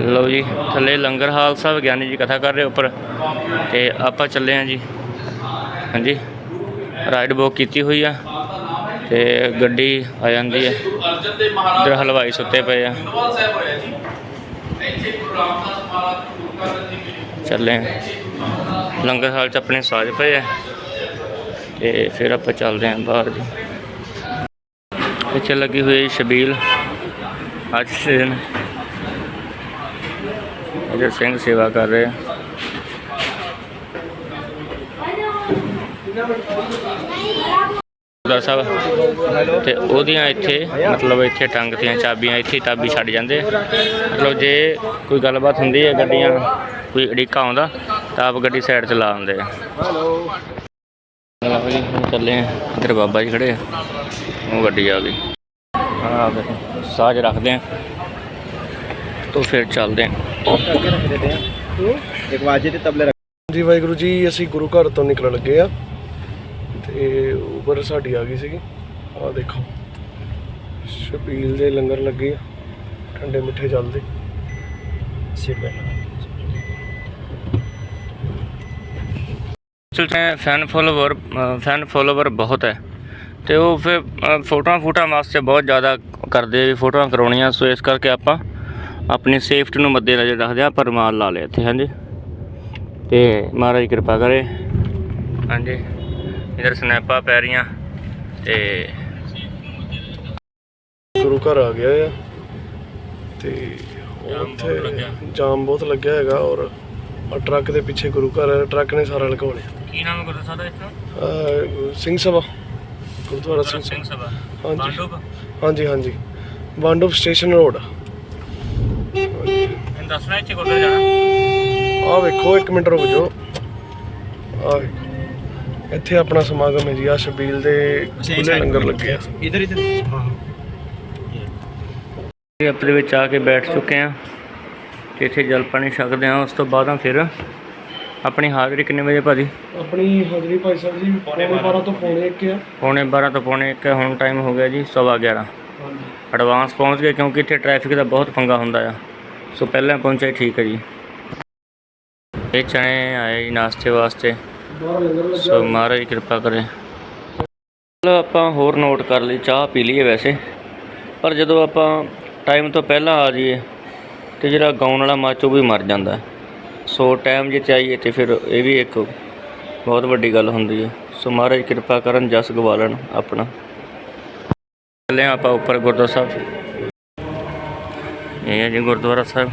ਲਓ ਜੀ, ਥੱਲੇ ਲੰਗਰ ਹਾਲ ਸਾਹਿਬ, ਗਿਆਨੀ ਜੀ ਕਥਾ ਕਰ ਰਹੇ ਉੱਪਰ, ਤੇ ਆਪਾਂ ਚੱਲੇ ਹਾਂ ਜੀ। ਹਾਂਜੀ ਰਾਈਡ ਬੁੱਕ ਕੀਤੀ ਹੋਈ ਆ, ਤੇ ਗੱਡੀ ਆ ਜਾਂਦੀ ਹੈ ਅਰਜਨ ਹਲਵਾਈ ਸੁੱਤੇ ਪਏ ਆ। ਚੱਲੇ ਹਾਂ। ਲੰਗਰ ਹਾਲ ਚ ਆਪਣੇ ਸਾਜ ਪਏ ਆ, ਤੇ ਫਿਰ ਆਪਾਂ ਚੱਲਦੇ ਹਾਂ ਬਾਹਰ ਜੀ। ਇੱਥੇ ਲੱਗੀ ਹੋਈ ਸ਼ਬੀਲ, ਅੱਜ ਦਿਨ। ਅਜਰ ਸਿੰਘ ਸੇਵਾ ਕਰ ਰਹੇ ਆ। ਗੁਰਦੁਆਰਾ ਸਾਹਿਬ, ਤੇ ਉਹਦੀਆਂ ਇੱਥੇ, ਮਤਲਬ ਇੱਥੇ ਟੰਗ ਦੀਆਂ ਚਾਬੀਆਂ, ਇੱਥੇ ਹੀ ਛੱਡ ਜਾਂਦੇ ਮਤਲਬ ਜੇ ਕੋਈ ਗੱਲਬਾਤ ਹੁੰਦੀ ਹੈ ਗੱਡੀਆਂ, ਕੋਈ ਅੜਿੱਕਾ ਆਉਂਦਾ, ਤਾਂ ਆਪ ਗੱਡੀ ਸਾਈਡ 'ਚ ਲਾ ਦਿੰਦੇ ਆ। ਲਓ ਜੀ ਚੱਲੇ ਆ। ਇੱਧਰ ਬਾਬਾ ਜੀ ਖੜੇ ਆ। ਉਹ ਗੱਡੀ ਆ ਗਈ। ਆ ਦੇਖੋ ਸਾਜ ਰੱਖਦੇ ਆ। ਤੋਂ ਫਿਰ ਚੱਲਦੇ ਆ। ਇੱਕ ਵਾਜੇ ਤੇ ਤਬਲੇ ਰੱਖ ਜੀ ਵਾਹਿਗੁਰੂ ਜੀ, ਅਸੀਂ ਗੁਰੂ ਘਰ ਤੋਂ ਨਿਕਲਣ ਲੱਗੇ ਆ। ਤੇ ਉਬਰ ਸਾਡੀ ਆ ਗਈ ਸੀਗੀ। ਆ ਦੇਖੋ, ਸ਼ਬੀਲ ਦੇ ਲੰਗਰ ਲੱਗੇ ਆ, ਠੰਡੇ ਮਿੱਠੇ ਚੱਲਦੇ ਚਲਤੇ ਹੈ ਫੈਨ ਫੋਲੋਵਰ ਫੈਨ ਫੋਲੋਵਰ ਬਹੁਤ ਹੈ। ਤੇ ਉਹ ਫਿਰ ਫੋਟੋਆਂ ਫੋਟੋਆਂ ਵਾਸਤੇ ਬਹੁਤ ਜ਼ਿਆਦਾ ਕਰਦੇ ਵੀ ਫੋਟੋਆਂ ਕਰਾਉਣੀਆਂ। ਸੋ ਇਸ ਕਰਕੇ ਆਪਾਂ ਆਪਣੀ ਸੇਫਟੀ ਨੂੰ ਮੱਦੇ ਨਜ਼ਰ ਰੱਖਦੇ ਆ ਪਰ ਮਾਲ ਲਾ ਲਿਆ ਇੱਥੇ ਹਾਂਜੀ। ਤੇ ਮਹਾਰਾਜ ਕਿਰਪਾ ਕਰੇ। ਹਾਂਜੀ ਇਧਰ ਸਨੈਪਾਂ ਪੈ ਰਹੀਆਂ ਤੇ ਗੁਰੂ ਘਰ ਆ ਗਿਆ ਆ। ਤੇ। ਉੱਥੇ ਜਾਮ ਬਹੁਤ ਲੱਗਿਆ ਹੈਗਾ ਔਰ ਟਰੱਕ ਦੇ ਪਿੱਛੇ ਗੁਰੂ ਘਰ ਹੈ ਟਰੱਕ ਨੇ ਸਾਰਾ ਲਗਾਉਣੇ ਕੀ ਨਾਮ ਗੁਰੂ ਸਾਹਿਬ ਦਾ ਇੱਥੋਂ? ਸਿੰਘ ਸਭਾ ਗੁਰਦੁਆਰਾ ਸਿੰਘ ਸਭਾ। ਹਾਂਜੀ। ਹਾਂਜੀ ਹਾਂਜੀ। ਵਾਂਡੋਪ ਸਟੇਸ਼ਨ ਰੋਡ। ਦੱਸਣਾ ਇੱਥੇ ਗੁਰਦੁਆਰੇ ਜਾਣਾ। ਆ ਵੇਖੋ ਇੱਕ ਮਿੰਟ ਰੁਕ ਜਾਓ। ਆ ਵੇਖੋ। ਇੱਥੇ ਆਪਣਾ ਸਮਾਗਮ ਹੈ ਜੀ ਆ ਸ਼ਬੀਲ ਦੇ ਖੁੱਲੇ ਲੰਗਰ ਲੱਗੇ ਆ। ਇਧਰ ਇਧਰ। ਇਹ ਆਪਣੇ ਵਿੱਚ ਆ ਕੇ ਬੈਠ ਚੁੱਕੇ ਆ। ਤੇ ਇੱਥੇ ਜਲ ਪਾਣੀ ਛਕਦੇ ਆ ਉਸ ਤੋਂ ਬਾਅਦਾਂ ਫਿਰ ਆਪਣੀ ਹਾਜ਼ਰੀ ਕਿੰਨੇ ਵਜੇ ਭਾਜੀ? ਆਪਣੀ ਹਾਜ਼ਰੀ ਭਾਈ ਸਾਹਿਬ ਜੀ ਪੌਣੇ 12 ਤੋਂ ਪੌਣੇ 1 ਆ। ਪੌਣੇ 12 ਤੋਂ ਪੌਣੇ 1 ਹੁਣ ਟਾਈਮ ਹੋ ਗਿਆ ਜੀ ਸਵਾ 11 ਹਾਂਜੀ। ਐਡਵਾਂਸ ਪਹੁੰਚ ਗਏ ਕਿਉਂਕਿ ਇੱਥੇ ਟ੍ਰੈਫਿਕ ਦਾ ਬਹੁਤ ਪੰਗਾ ਹੁੰਦਾ ਆ। ਸੋ ਪਹਿਲਾਂ ਪਹੁੰਚੇ, ਠੀਕ ਹੈ ਜੀ। ਇਹ ਚਣੇ ਆਏ ਜੀ ਨਾਸ਼ਤੇ ਵਾਸਤੇ। ਸੋ ਮਹਾਰਾਜ ਕਿਰਪਾ ਕਰੇ। ਚਲੋ ਆਪਾਂ ਹੋਰ ਨੋਟ ਕਰ ਲਈ, ਚਾਹ ਪੀ ਲਈਏ ਵੈਸੇ। ਪਰ ਜਦੋਂ ਆਪਾਂ ਟਾਈਮ ਤੋਂ ਪਹਿਲਾਂ ਆ ਜਾਈਏ, ਤੇ ਜਿਹੜਾ ਗਾਉਣ ਵਾਲਾ ਮਾਚੋ ਵੀ ਮਰ ਜਾਂਦਾ। ਸੋ ਟਾਈਮ ਜੇ ਤੇ ਆਈਏ ਤੇ ਫਿਰ ਇਹ ਵੀ ਇੱਕ ਬਹੁਤ ਵੱਡੀ ਗੱਲ ਹੁੰਦੀ ਹੈ। ਸੋ ਮਹਾਰਾਜ ਕਿਰਪਾ ਕਰਨ, ਜਸ ਗਵਾ ਲੈਣ ਆਪਣਾ। ਚੱਲੇ ਹਾਂ ਆਪਾਂ ਉੱਪਰ ਗੁਰਦੁਆਰਾ ਸਾਹਿਬ। ਇਹ ਹੈ ਜੀ ਗੁਰਦੁਆਰਾ ਸਾਹਿਬ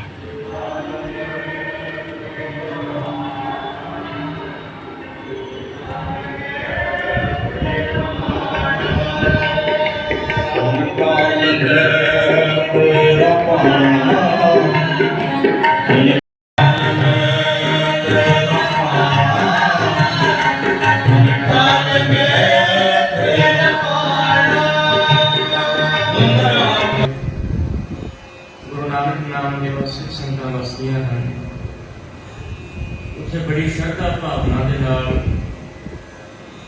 ਬੜੀ ਸ਼ਰਧਾ ਭਾਵਨਾ ਦੇ ਨਾਲ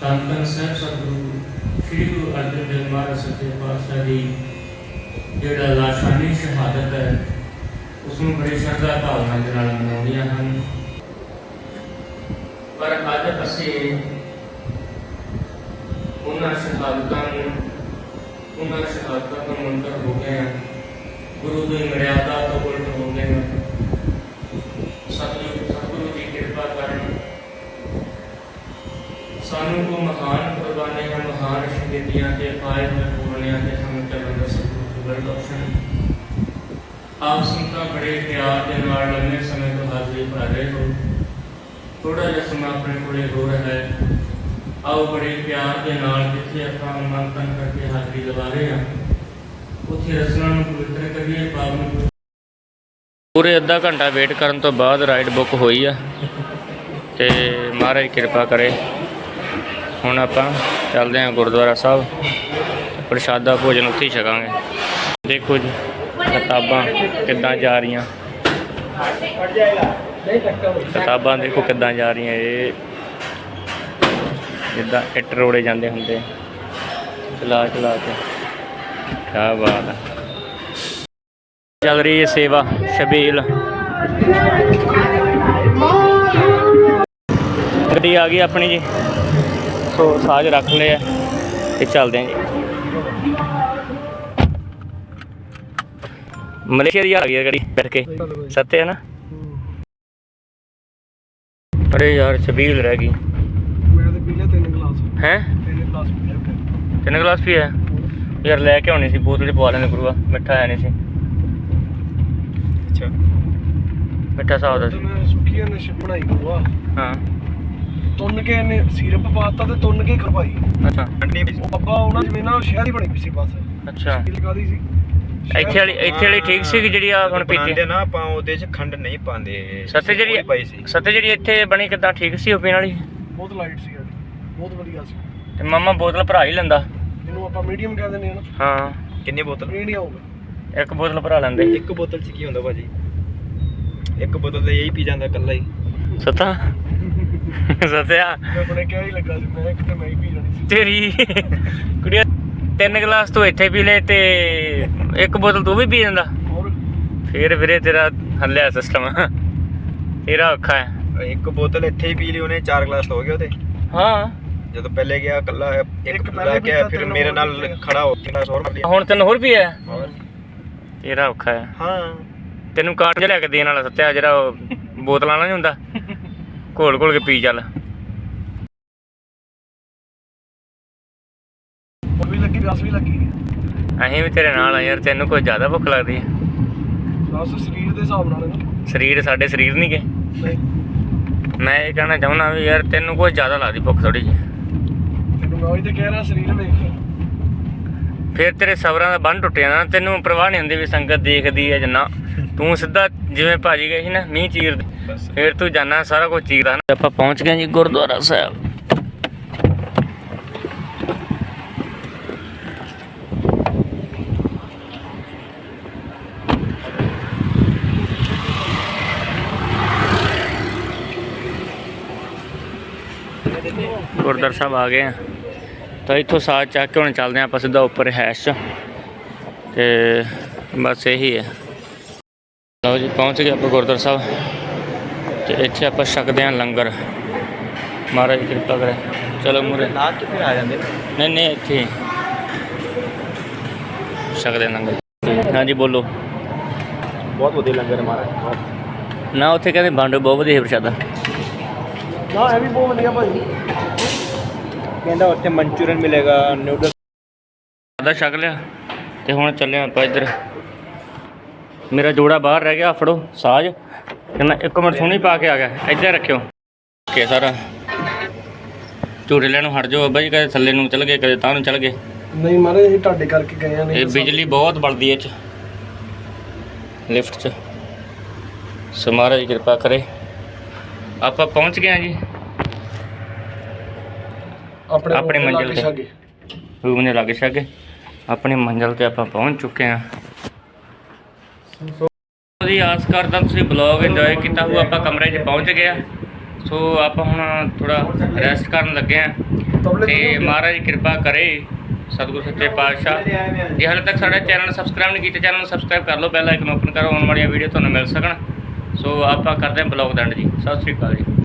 ਤਨ ਤਨ ਸਾਹਿਬ ਸਤਿਗੁਰੂ, ਸ੍ਰੀ ਗੁਰੂ ਅਰਜਨ ਦੇਵ ਮਹਾਰਾਜ ਸੱਚੇ ਪਾਤਸ਼ਾਹ ਦੀ ਜਿਹੜਾ ਲਾਸ਼ਾਨੀ ਸ਼ਹਾਦਤ ਹੈ ਉਸ ਨੂੰ ਬੜੀ ਸ਼ਰਧਾ ਭਾਵਨਾ ਦੇ ਨਾਲ ਮਨਾਉਂਦੀਆਂ ਹਨ। ਪਰ ਅੱਜ ਅਸੀਂ ਉਹਨਾਂ ਸ਼ਹਾਦਤਾਂ ਨੂੰ, ਉਹਨਾਂ ਸ਼ਹਾਦਤਾਂ ਤੋਂ ਮੰਤਰ ਹੋ ਗਏ ਹਾਂ। ਗੁਰੂ ਦੀ ਮਰਿਆਦਾ ਤੋਂ ਉਲਟ ਹੋ ਗਏ ਹਨ ਸਤਿਗੁਰੂ ਸਤਿਗੁਰੂ ਦੀ ਕਿਰਪਾ ਕਰਨ ਸਾਨੂੰ ਕੋ ਮਹਾਨ ਕੁਰਬਾਨੀਆਂ ਮਹਾਨ ਸ਼ਹੀਦੀਆਂ ਤੇ ਪਾਏ ਹੋਏ ਪੂਰਨਿਆਂ ਤੇ ਸਾਨੂੰ ਚੱਲਣ ਦਾ ਸਤਿਗੁਰੂ ਆਪ ਸੰਤਾਂ ਬੜੇ ਪਿਆਰ ਦੇ ਨਾਲ ਲੰਮੇ ਸਮੇਂ ਤੋਂ ਹਾਜ਼ਰੀ ਭਰ ਰਹੇ ਹੋ। ਥੋੜਾ ਜਿਹਾ ਸਮਾਂ ਆਪਣੇ ਕੋਲੇ ਹੋ ਰਿਹਾ ਹੈ। ਆਓ ਬੜੇ ਪਿਆਰ ਦੇ ਨਾਲ ਜਿੱਥੇ ਆਪਾਂ ਮੰਤਨ ਕਰਕੇ ਹਾਜ਼ਰੀ ਲਵਾ ਰਹੇ ਹਾਂ, ਉੱਥੇ ਰਸਨਾ ਨੂੰ ਪਵਿੱਤਰ ਕਰੀਏ ਪਾਵਨ ਪੂਰੇ ਅੱਧਾ ਘੰਟਾ ਵੇਟ ਕਰਨ ਤੋਂ ਬਾਅਦ ਰਾਈਡ ਬੁੱਕ ਹੋਈ ਆ। ਤੇ ਮਹਾਰਾਜ ਕਿਰਪਾ ਕਰੇ। ਹੁਣ ਆਪਾਂ ਚੱਲਦੇ ਹਾਂ ਗੁਰਦੁਆਰਾ ਸਾਹਿਬ, ਪ੍ਰਸ਼ਾਦਾ ਭੋਜਨ ਉੱਥੇ ਹੀ ਛਕਾਂਗੇ। ਦੇਖੋ ਜੀ, ਕਿਤਾਬਾਂ ਕਿੱਦਾਂ ਜਾ ਰਹੀਆਂ। ਕਿਤਾਬਾਂ ਦੇਖੋ ਕਿੱਦਾਂ ਜਾ ਰਹੀਆਂ, ਇਹ ਜਿੱਦਾਂ ਇੱਟ ਰੋੜੇ ਜਾਂਦੇ ਹੁੰਦੇ। ਚਲਾ ਚਲਾ ਕੇ। ਕਿਆ ਬਾਤ ਹੈ ਚੱਲ ਰਹੀ ਹੈ ਸੇਵਾ, ਸ਼ਬੀਲ। ਗੱਡੀ ਆ ਗਈ ਆਪਣੀ ਜੀ। ਸੋ ਸਾਜ ਰੱਖ ਲਿਆ ਤੇ ਚੱਲਦੇ ਹਾਂ ਜੀ। ਮਲੇਸ਼ੀਆ ਦੀ ਆ ਗਈ ਗੱਡੀ ਬੈਠ ਕੇ। ਸੱਤੇ ਹੈ ਨਾ? ਅਰੇ ਯਾਰ ਸ਼ਬੀਲ ਰਹਿ ਗਈ। ਮੈਂ ਤੇ ਪੀ ਲਿਆ ਤਿੰਨ ਗਲਾਸ ਹੈ? ਤਿੰਨ ਗਲਾਸ ਪੀ ਲਿਆ ਤਿੰਨ ਗਲਾਸ ਵੀ ਹੈ ਯਾਰ ਲੈ ਕੇ ਆਉਣੀ ਸੀ ਬੋਤਲ ਚ ਪਵਾ ਲੈਣੇ ਗੁਰੂਆ ਮਿੱਠਾ ਹੈ ਨਹੀਂ ਸੀ। ਅੱਛਾ। ਮਿੱਠਾ ਸਾਹ ਦਾ ਤੇ ਸੁੱਕੀਆਂ ਨੇ ਬਣਾਈ ਗੁਆ ਹਾਂ। ਤੁੰਨ ਕੇ ਇਹਨੇ ਸੀਰਪ ਪਾਤਾ ਤੇ ਤੁੰਨ ਕੇ ਕਰਵਾਈ। ਅੱਛਾ। ਠੰਡੀ ਵੀ ਉਹ ਅੱਬਾ ਉਹਨਾਂ ਜਿਵੇਂ ਨਾ ਸ਼ਹਿਰ ਹੀ ਬਣੀ ਪਈ ਸੀ ਬਸ। ਅੱਛਾ। ਕੀ ਲਗਾਦੀ ਸੀ। ਇੱਥੇ ਵਾਲੀ ਇੱਥੇ ਵਾਲੀ ਠੀਕ ਸੀ ਕਿ ਜਿਹੜੀ ਆ ਹੁਣ ਪੀਤੀ? ਬਣਾਉਂਦੇ ਨਾ ਆਪਾਂ ਉਹਦੇ 'ਚ ਖੰਡ ਨਹੀਂ ਪਾਉਂਦੇ ਸੱਤੇ ਜਿਹੜੀ ਪਾਈ ਸੀ। ਸੱਤੇ ਜਿਹੜੀ ਇੱਥੇ ਬਣੀ ਕਿਦਾਂ ਠੀਕ ਸੀ ਉਹ ਪੀਣ ਵਾਲੀ? ਬਹੁਤ ਲਾਈਟ ਸੀ ਸਾਡੀ ਬਹੁਤ ਵਧੀਆ ਸੀ। ਤੇ ਮਾਮਾ ਬੋਤਲ ਭਰਾ ਹੀ ਲੈਂਦਾ। ਇਹਨੂੰ ਆਪਾਂ ਮੀਡੀਅਮ ਕਹਿ ਦਿੰਦੇ ਆ ਨਾ। ਹਾਂ। ਕਿੰਨੀ ਬੋਤਲ? ਨਹੀਂ ਆਊਗਾ ਇੱਕ ਬੋਤਲ ਭਰਾ ਲੈਂਦੇ। ਇੱਕ ਬੋਤਲ 'ਚ ਕੀ ਹੁੰਦਾ ਭਾਜੀ? ਇੱਕ ਬੋਤਲ ਤੇ ਇਹੀ ਪੀ ਜਾਂਦਾ ਇਕੱਲਾ ਹੀ। ਸੱਤਾ? ਸੱਤਿਆ ਮੈਂ ਆਪਣੇ ਕਿਹਾ ਹੀ ਲੱਗਾ ਸੀ ਮੈਂ ਕਿਤੇ ਮੈਂ ਹੀ ਪੀ ਜਾਣੀ ਸੀ। ਤੇਰੀ ਕੁੜੀਆ ਤਿੰਨ ਗਲਾਸ ਤੂੰ ਇੱਥੇ ਪੀ ਲੈ ਤੇ ਇੱਕ ਬੋਤਲ ਤੂੰ ਵੀ ਪੀ ਜਾਂਦਾ। ਹੋਰ? ਫੇਰ ਵੀਰੇ ਤੇਰਾ ਹੱਲਿਆ ਸਿਸਟਮ ਤੇਰਾ ਔਖਾ ਹੈ। ਇੱਕ ਬੋਤਲ ਇੱਥੇ ਹੀ ਪੀ ਲਈ ਉਹਨੇ ਚਾਰ ਗਲਾਸ ਹੋ ਗਏ ਉਹਦੇ। ਹਾਂ। ਜਦੋਂ ਪਹਿਲੇ ਗਿਆ ਇਕੱਲਾ ਇੱਕ ਲੈ ਕੇ ਫਿਰ ਤਿੰਨ ਮੇਰੇ ਨਾਲ। ਖੜਾ ਹੋ ਕੇ ਗਲਾਸ ਹੋਰ ਲਿਆ। ਹੁਣ ਤੈਨੂੰ ਹੋਰ ਪੀਆ ਹੋਰ। ਤੇਰਾ ਔਖਾ ਹੈ। ਹਾਂ। ਤੈਨੂੰ ਕਾਰਡ ਜਿਹਾ ਲੈ ਕੇ ਦੇਣ ਵਾਲਾ ਸੱਤਿਆ ਜਿਹੜਾ ਉਹ ਬੋਤਲਾਂ ਨਾਲ ਨਹੀਂ ਹੁੰਦਾ? ਘੋਲ ਘੋਲ ਕੇ ਪੀ ਚੱਲ। ਉਹ ਵੀ ਲੱਗੀ ਰਸ ਵੀ ਲੱਗੀ। ਅਸੀਂ ਵੀ ਤੇਰੇ ਨਾਲ ਆ ਯਾਰ ਤੈਨੂੰ ਕੋਈ ਜ਼ਿਆਦਾ ਭੁੱਖ ਲੱਗਦੀ ਹੈ ਰਸ ਸਰੀਰ ਦੇ ਹਿਸਾਬ ਨਾਲ। ਨਾ ਸਰੀਰ ਸਾਡੇ ਸਰੀਰ ਨਹੀਂ ਨਹੀਂ। ਮੈਂ ਇਹ ਕਹਿਣਾ ਚਾਹੁੰਦਾ ਵੀ ਯਾਰ ਤੈਨੂੰ ਕੋਈ ਜ਼ਿਆਦਾ ਲੱਗਦੀ ਭੁੱਖ ਥੋੜੀ ਜਿਹੀ ਤੈਨੂੰ ਮੈਂ ਉਹੀ ਤੇ ਕਹਿ ਰਿਹਾ ਸਰੀਰ ਵੇਖ। ਫਿਰ ਤੇਰੇ ਸਬਰਾਂ ਦਾ ਬੰਨ ਟੁੱਟ ਜਾਂਦਾ ਤੈਨੂੰ ਪਰਵਾਹ ਨਹੀਂ ਹੁੰਦੀ ਵੀ ਸੰਗਤ ਦੇਖਦੀ ਹੈ ਜਨਾ ਤੂੰ ਸਿੱਧਾ ਜਿਵੇਂ ਭਾਜੀ ਗਏ ਸੀ ਨਾ ਮੀਂਹ ਚੀਰ ਫਿਰ ਤੂੰ ਜਾਣਾ ਸਾਰਾ ਕੁਝ ਚੀਰਦਾ ਆਪਾਂ ਪਹੁੰਚ ਗਏ ਜੀ ਗੁਰਦੁਆਰਾ ਸਾਹਿਬ। ਗੁਰਦੁਆਰਾ ਸਾਹਿਬ ਆ ਗਏ ਆ। ਤਾਂ ਇੱਥੋਂ ਸਾਥ ਚੱਕ ਕੇ ਹੁਣ ਚੱਲਦੇ ਆਪਾਂ ਸਿੱਧਾ ਉੱਪਰ ਹੈਸ਼ ਤੇ ਬਸ ਇਹੀ ਹੈ। ਲਓ ਜੀ ਪਹੁੰਚ ਗਏ ਆਪਾਂ ਗੁਰਦੁਆਰਾ ਸਾਹਿਬ। ਤੇ ਇੱਥੇ ਆਪਾਂ ਛਕਦੇ ਹਾਂ ਲੰਗਰ। ਮਹਾਰਾਜ ਕਿਰਪਾ ਕਰੇ। ਚਲੋ ਮੂਰੇ। ਲਾਸਟ ਤੇ ਆ ਜਾਂਦੇ? ਨਹੀਂ ਨਹੀਂ ਇੱਥੇ। ਛਕਦੇ ਹਾਂ ਲੰਗਰ। ਹਾਂਜੀ ਬੋਲੋ। ਬਹੁਤ ਵਧੀਆ ਲੰਗਰ ਮਹਾਰਾਜ ਨਾ ਉੱਥੇ ਕਹਿੰਦੇ ਬੰਡ ਬਹੁਤ ਵਧੀਆ ਪ੍ਰਸ਼ਾਦਾ। ਨਾ ਇਹ ਵੀ ਬਹੁਤ ਵਧੀਆ ਭਾਜੀ। ਕਹਿੰਦਾ ਉੱਥੇ ਮਨਚੂਰੀਅਨ ਮਿਲੇਗਾ ਨੂਡਲ ਆਦਾ ਛਕ ਲਿਆ ਤੇ ਹੁਣ ਚੱਲੇ ਆਪਾਂ ਇੱਧਰ। ਮੇਰਾ ਜੋੜਾ ਬਾਹਰ ਰਹਿ ਗਿਆ ਫੜੋ ਸਾਜ। ਕਹਿੰਦਾ ਇੱਕ ਮਿੰਟ ਸੋਹਣੀ ਪਾ ਕੇ ਆ ਗਿਆ ਇੱਧਰ ਰੱਖਿਓ। ਕੇ ਸਾਰਾ। ਲੈਣ ਨੂੰ ਹਟ ਜਾਓ ਜੀ ਕਦੇ ਥੱਲੇ ਨੂੰ ਚਲ ਗਏ ਕਦੇ ਤਾਂ ਨੂੰ ਚਲ ਗਏ। ਨਹੀਂ ਮਾਰੇ ਇਹ ਤੁਹਾਡੇ ਕਰਕੇ ਗਏ ਆ ਇਹ ਬਿਜਲੀ ਬਹੁਤ ਬਲਦੀ ਹੈ ਇਹ ਚ। ਲਿਫਟ ਚ। ਸੋ ਮਹਾਰਾਜ ਕਿਰਪਾ ਕਰੇ। ਆਪਾਂ ਪਹੁੰਚ ਗਏ ਹਾਂ ਜੀ। ਆਪਣੇ ਆਪਣੀ ਮੰਜ਼ਿਲ ਤੇ। ਛਾਗੇ। ਰੂਮ ਨੇ ਲੱਗ ਛੱਗੇ। ਆਪਣੀ ਮੰਜ਼ਿਲ ਤੇ ਆਪਾਂ ਪਹੁੰਚ ਚੁੱਕੇ ਹਾਂ। ਜੀ ਆਸ ਕਰਦਾ ਤੁਸੀਂ ਬਲੌਗ ਇੰਜੋਏ ਕੀਤਾ ਹੋਊ ਆਪਾਂ ਕਮਰੇ 'ਚ ਪਹੁੰਚ ਗਏ ਆ ਸੋ ਆਪਾਂ ਹੁਣ ਥੋੜਾ ਰੈਸਟ ਕਰਨ ਲੱਗੇ ਆ ਤੇ ਮਹਾਰਾਜ ਕਿਰਪਾ ਕਰੇ ਸਤਿਗੁਰ ਸੱਚੇ ਪਾਤਸ਼ਾਹ। ਜੇ ਹਾਲੇ ਤੱਕ ਸਾਡਾ ਚੈਨਲ ਸਬਸਕ੍ਰਾਈਬ ਨਹੀਂ ਕੀਤਾ ਚੈਨਲ ਨੂੰ ਸਬਸਕ੍ਰਾਈਬ ਕਰ ਲਓ ਬੈਲ ਆਈਕਨ ਓਪਨ ਕਰੋ ਆਉਣ ਵਾਲੀਆਂ ਵੀਡੀਓ ਤੁਹਾਨੂੰ ਮਿਲ ਸਕਣ। ਸੋ ਆਪਾਂ ਕਰਦੇ ਹਾਂ ਬਲੌਗ ਦਾ end ਜੀ। ਸਤਿ ਸ਼੍ਰੀ ਅਕਾਲ ਜੀ।